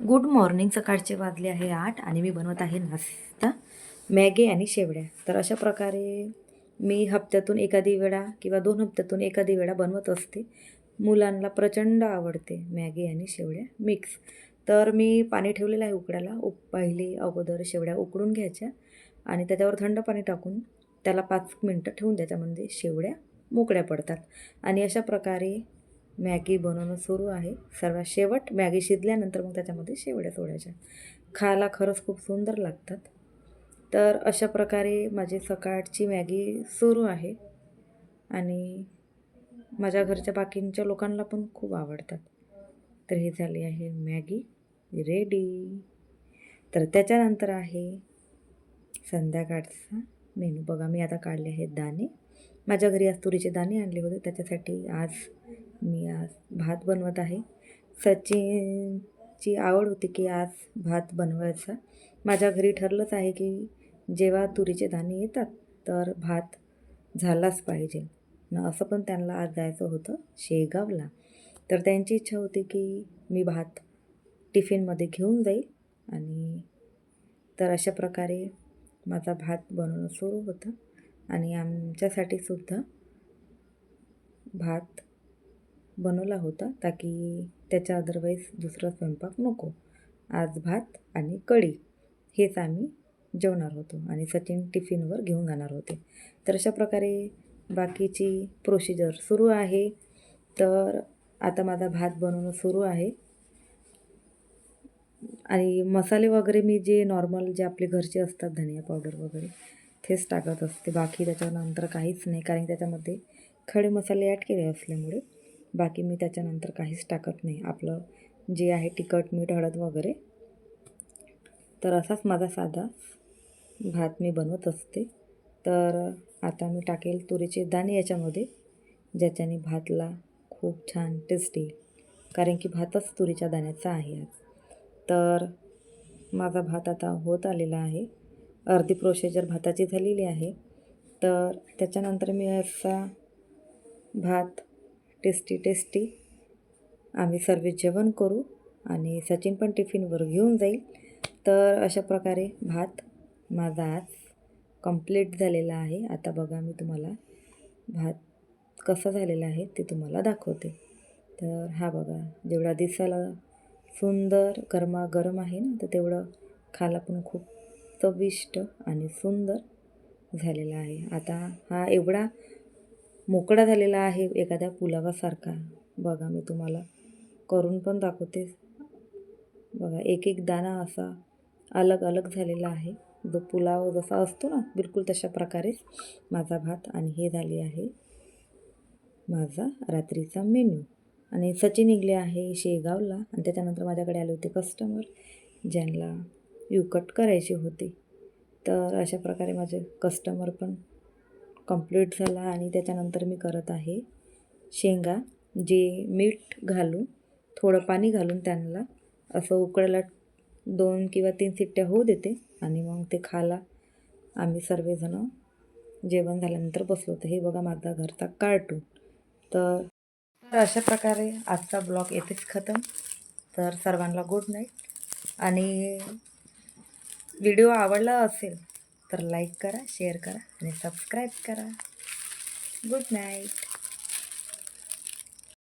Good morning सकाळचे वाजले आहे आठ आणि मी बनवत आहे नाश्ता. मॅगी आणि शेवड्या. तर अशा प्रकारे मी हप्त्यातून एखादी वेळा किंवा दोन हप्त्यातून एखादी वेळा बनवत असते. मुलांना प्रचंड आवडते मॅगी आणि शेवड्या मिक्स. तर मी पाणी ठेवलेलं आहे उकडायला. उक पहिले अगोदर शेवड्या उकडून घ्यायच्या आणि त्याच्यावर थंड पाणी टाकून त्याला पाच मिनटं ठेवून द्यायच्या. म्हणजे शेवड्या मोकळ्या पडतात. आणि अशा प्रकारे मॅगी बनवणं सुरू आहे. सर्वात शेवट मॅगी शिजल्यानंतर मग त्याच्यामध्ये शेवड्या सोडायच्या. खायला खरंच खूप सुंदर लागतात. तर अशा प्रकारे माझी सकाळची मॅगी सुरू आहे. आणि माझ्या घरच्या बाकींच्या लोकांना पण खूप आवडतात. तर ही झाली आहे मॅगी रेडी. तर त्याच्यानंतर आहे संध्याकाळचा मेनू. बघा मी आता काढले आहेत दाणे. माझ्या घरी आज तुरीचे दाणे आणले होते. त्याच्यासाठी आज मी आज भात बनवत आहे. सचिनची आवड होती की आज भात बनवायचा. माझ्या घरी ठरलंच आहे की जेव्हा तुरीचे दाणे येतात तर भात झालाच पाहिजे. न असं पण त्यांना आज जायचं होतं शेगावला. तर त्यांची इच्छा होती की मी भात टिफिनमध्ये घेऊन जाईल आणि तर अशा प्रकारे माझा भात बनवणं सुरू होतं. आणि आमच्यासाठी सुद्धा भात बनवला होता ताकी त्याच्या अदरवाईज दुसरा स्वयंपाक नको. आज भात आणि कढी हेच आम्ही जेवणार होतो आणि सचिन टिफिनवर घेऊन जाणार होते. तर अशा प्रकारे बाकीची प्रोसिजर सुरू आहे. तर आता माझा भात बनवणं सुरू आहे. आणि मसाले वगैरे मी जे नॉर्मल जे आपले घरचे असतात धनिया पावडर वगैरे तेच टाकत असते. बाकी त्याच्यानंतर काहीच नाही कारण त्याच्यामध्ये खडे मसाले ॲड केले असल्यामुळे बाकी मी त्याच्यानंतर काहीच टाकत नाही. आपलं जे आहे तिखट मीठ हळद वगैरे. तर असाच माझा साधा भात मी बनवत असते. तर आता मी टाकेल तुरीचे दाणे याच्यामध्ये ज्याच्याने भातला खूप छान टेस्ट येईल कारण की भातच तुरीच्या दाण्याचा आहे आज. तर माझा भात आता होत आलेला आहे. अर्धी प्रोसिजर भाताची झालेली आहे. तर त्याच्यानंतर मी असा भात टेस्टी टेस्टी. आम्ही सर्व जेवण करू आणि सचिन पण टिफिनवर घेऊन जाईल. तर अशा प्रकारे भात माझा आज कंप्लीट झालेला आहे. आता बघा मी तुम्हाला भात कसा झालेला आहे ते तुम्हाला दाखवते. तर हा बघा जेवढा दिसायला सुंदर गरमागरम आहे ना तर तेवढं खायला पण खूप चविष्ट आणि सुंदर झालेला आहे. आता हा एवढा मोकळा झालेला आहे एखाद्या पुलावासारखा. बघा मी तुम्हाला करून पण दाखवते. बघा एक एक दाणा असा अलग अलग झालेला आहे. जो पुलाव जसा असतो ना बिलकुल तशा प्रकारेच माझा भात आणि हे झाले आहे माझा रात्रीचा मेन्यू. आणि सचिन निघले आहे शेगावला आणि त्याच्यानंतर माझ्याकडे आले होते कस्टमर ज्यांना यू कट करायचे होते. तर अशा प्रकारे माझे कस्टमर पण कंप्लीट झाला आणि त्याच्यानंतर मी करत आहे शेंगा जे मीठ घालून थोडं पाणी घालून त्यांना असं उकळायला दोन किंवा तीन सिट्ट्या होऊ देते आणि मग ते खाला आम्ही सर्वजणं जेवण झाल्यानंतर बसलो होतो. हे बघा माझा घरचा कार्टून तर तर अशा प्रकारे आजचा ब्लॉग येथेच खतम. तर सर्वांना गुड नाईट आणि व्हिडिओ आवडला असेल तर लाईक करा शेअर करा आणि सबस्क्राईब करा. Good night.